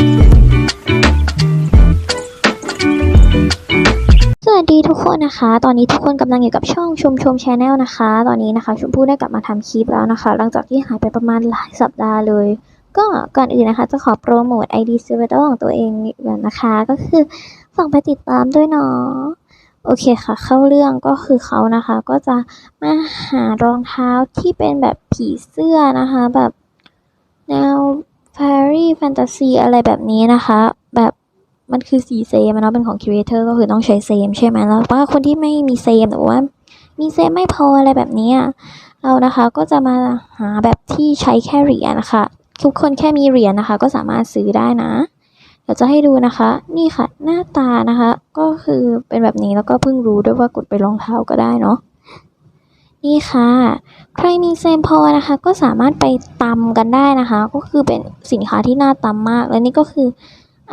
สวัสดีทุกคนนะคะ ตอนนี้ทุกคนกำลังอยู่กับช่องชมชมชาแนลนะคะ ตอนนี้นะคะชมพู่ได้กลับมาทำคลิปแล้วนะคะ หลังจากที่หายไปประมาณหลายสัปดาห์เลย ก็ก่อนอื่นนะคะ จะขอโปรโมท ID s e r v e r ของตัวเองก่อนนะคะ ก็คือฝากไปติดตามด้วยเนาะโอเคค่ะ เข้าเรื่องก็คือเขานะคะ ก็จะมาหารองเท้าที่เป็นแบบผีเสื้อนะคะ แบบแนว fairy fantasy อะไรแบบนี้นะคะ แบบมันคือสีเซมอะเนาะเป็นของ creator ก็คือต้องใช้เซมใช่ไหมแล้วว่าคนที่ไม่มีเซมหรือว่ามีเซมไม่พออะไรแบบนี้เรานะคะก็จะมาหาแบบที่ใช้แค่เหรียญนะคะทุกคนแค่มีเหรียญนะคะ ก็สามารถซื้อได้นะเดี๋ยวจะให้ดูนะคะ นี่ค่ะหน้าตานะคะ ก็คือเป็นแบบนี้แล้วก็เพิ่งรู้ด้วยว่ากดไปรองเท้าก็ได้เนาะ นี่ค่ะ ใครมีเซมพอนะคะก็สามารถไปตำกันได้นะคะ ก็คือเป็นสินค้าที่น่าตำมาก และนี่ก็คือ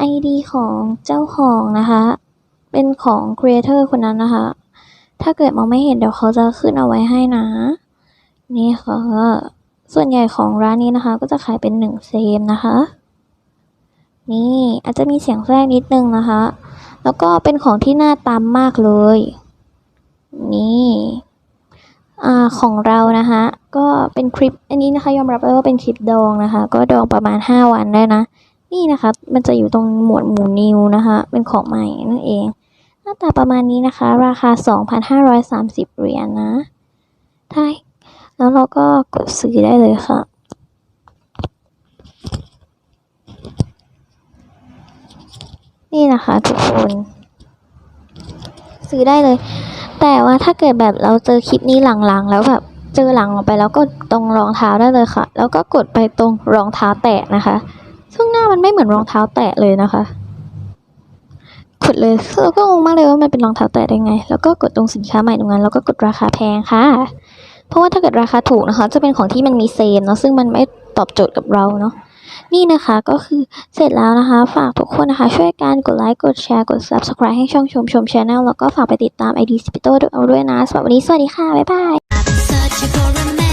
ID ของเจ้าของนะคะ เป็นของ Creator คนนั้นนะคะ ถ้าเกิดมองไม่เห็นเดี๋ยวเขาจะขึ้นเอาไว้ให้นะ นี่ค่ะ ส่วนใหญ่ของร้านนี้นะคะ ก็จะขายเป็นหนึ่งเซมนะคะ นี่อาจจะมีเสียงแทรกนิดนึงนะคะ แล้วก็เป็นของที่น่าตามมากเลย นี่ อของเรานะคะก็เป็นคลิปอันนี้นะคะยอมรับเลยว่าเป็นคลิปดองนะคะ ก็ดองประมาณ 5 วันได้นะ นี่นะคะ มันจะอยู่ตรงหมวดหมู่นิวนะคะ เป็นของใหม่นั่นเอง หน้าตาประมาณนี้นะคะ ราคา 2,530 เหรียญนะใช่แล้วเราก็กดซื้อได้เลยค่ะนี่นะคะทุกคน ซื้อได้เลย แต่ว่าถ้าเกิดแบบเราเจอคลิปนี้หลังๆ แล้วแบบเจอหลังลงไปแล้วก็ตรงรองเท้าได้เลยค่ะ แล้วก็กดไปตรงรองเท้าแตะนะคะ ซึ่งหน้ามันไม่เหมือนรองเท้าแตะเลยนะคะกดเลยเราก็งงมากเลยว่ามันเป็นรองเท้าแตะได้ไง แล้วก็กดตรงสินค้าใหม่ตรงนั้น แล้วก็กดราคาแพงค่ะ เพราะว่าถ้าเกิดราคาถูกนะคะ จะเป็นของที่มันมีเซมเนาะซึ่งมันไม่ตอบโจทย์กับเราเนาะ นี่นะคะก็คือเสร็จแล้วนะคะ ฝากทุกคนนะคะ ช่วยกันกดไลค์ กดแชร์ กด subscribe ให้ช่องชมชมช anel แล้วก็ฝากไปติดตาม ID s p i t o ด้วยนะสำหรับวันนี้สวัสดีค่ะ บ๊ายบาย